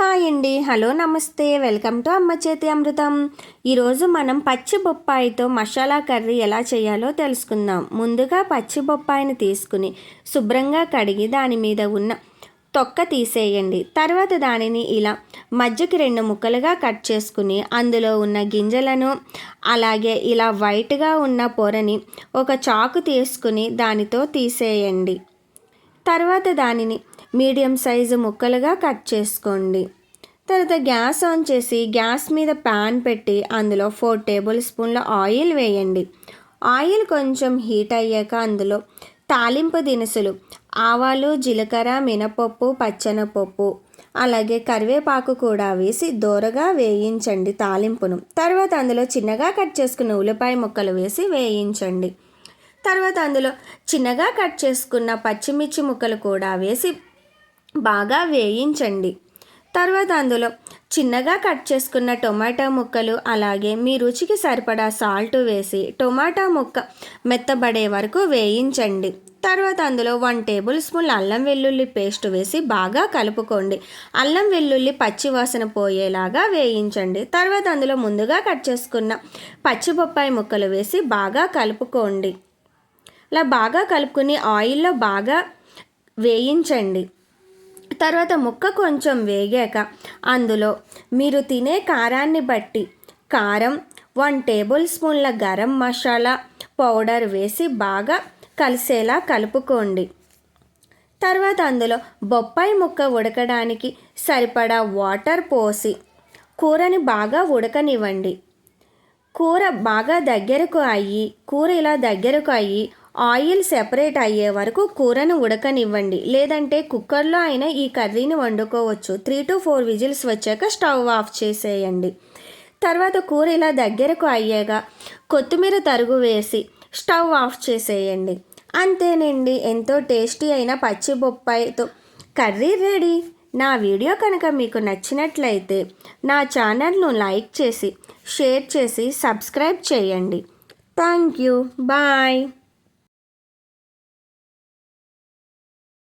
Hi అండి. Hello నమస్తే. Welcome to అమ్మ చేతి అమృతం. ఈరోజు మనం పచ్చి బొప్పాయితో మసాలా కర్రీ ఎలా చేయాలో తెలుసుకుందాం. ముందుగా పచ్చి బొప్పాయిని తీసుకుని శుభ్రంగా కడిగి దాని మీద ఉన్న తొక్క తీసేయండి. తర్వాత దానిని ఇలా మధ్యకి రెండు ముక్కలుగా కట్ చేసుకుని అందులో ఉన్న గింజలను అలాగే ఇలా వైట్గా ఉన్న పొరని ఒక చాకు తీసుకుని దానితో తీసేయండి. తర్వాత దానిని మీడియం సైజు ముక్కలుగా కట్ చేసుకోండి. తర్వాత గ్యాస్ ఆన్ చేసి గ్యాస్ మీద ప్యాన్ పెట్టి అందులో ఫోర్ టేబుల్ స్పూన్ల ఆయిల్ వేయండి. ఆయిల్ కొంచెం హీట్ అయ్యాక అందులో తాలింపు దినుసులు ఆవాలు జీలకర్ర మినపప్పు పచ్చనపప్పు అలాగే కరివేపాకు కూడా వేసి దోరగా వేయించండి తాలింపును. తర్వాత అందులో చిన్నగా కట్ చేసుకున్న ఉల్లిపాయ ముక్కలు వేసి వేయించండి. తర్వాత అందులో చిన్నగా కట్ చేసుకున్న పచ్చిమిర్చి ముక్కలు కూడా వేసి బాగా వేయించండి. తర్వాత అందులో చిన్నగా కట్ చేసుకున్న టొమాటో ముక్కలు అలాగే మీ రుచికి సరిపడా సాల్ట్ వేసి టొమాటో ముక్క మెత్తబడే వరకు వేయించండి. తర్వాత అందులో వన్ టేబుల్ స్పూన్ అల్లం వెల్లుల్లి పేస్ట్ వేసి బాగా కలుపుకోండి. అల్లం వెల్లుల్లి పచ్చి వాసన పోయేలాగా వేయించండి. తర్వాత అందులో ముందుగా కట్ చేసుకున్న పచ్చి బొప్పాయి ముక్కలు వేసి బాగా కలుపుకోండి. ఇలా బాగా కలుపుకుని ఆయిల్లో బాగా వేయించండి. తర్వాత ముక్క కొంచెం వేగాక అందులో మీరు తినే కారాన్ని బట్టి కారం వన్ టేబుల్ స్పూన్ల గరం మసాలా పౌడర్ వేసి బాగా కలిసేలా కలుపుకోండి. తర్వాత అందులో బొప్పాయి ముక్క ఉడకడానికి సరిపడా వాటర్ పోసి కూరని బాగా ఉడకనివ్వండి. కూర బాగా దగ్గరకు అయ్యి కూర ఇలా దగ్గరకు అయ్యి ఆయిల్ సెపరేట్ అయ్యే వరకు కూరను ఉడకనివ్వండి. లేదంటే కుక్కర్లో అయినా ఈ కర్రీని వండుకోవచ్చు. త్రీ టు ఫోర్ విజిల్స్ వచ్చాక స్టవ్ ఆఫ్ చేసేయండి. తర్వాత కూర ఇలా దగ్గరకు అయ్యాక కొత్తిమీర తరుగు వేసి స్టవ్ ఆఫ్ చేసేయండి. అంతేనండి ఎంతో టేస్టీ అయిన పచ్చి బొప్పాయితో కర్రీ రెడీ. నా వీడియో కనుక మీకు నచ్చినట్లయితే నా ఛానల్ను లైక్ చేసి షేర్ చేసి సబ్స్క్రైబ్ చేయండి. Thank you. బాయ్.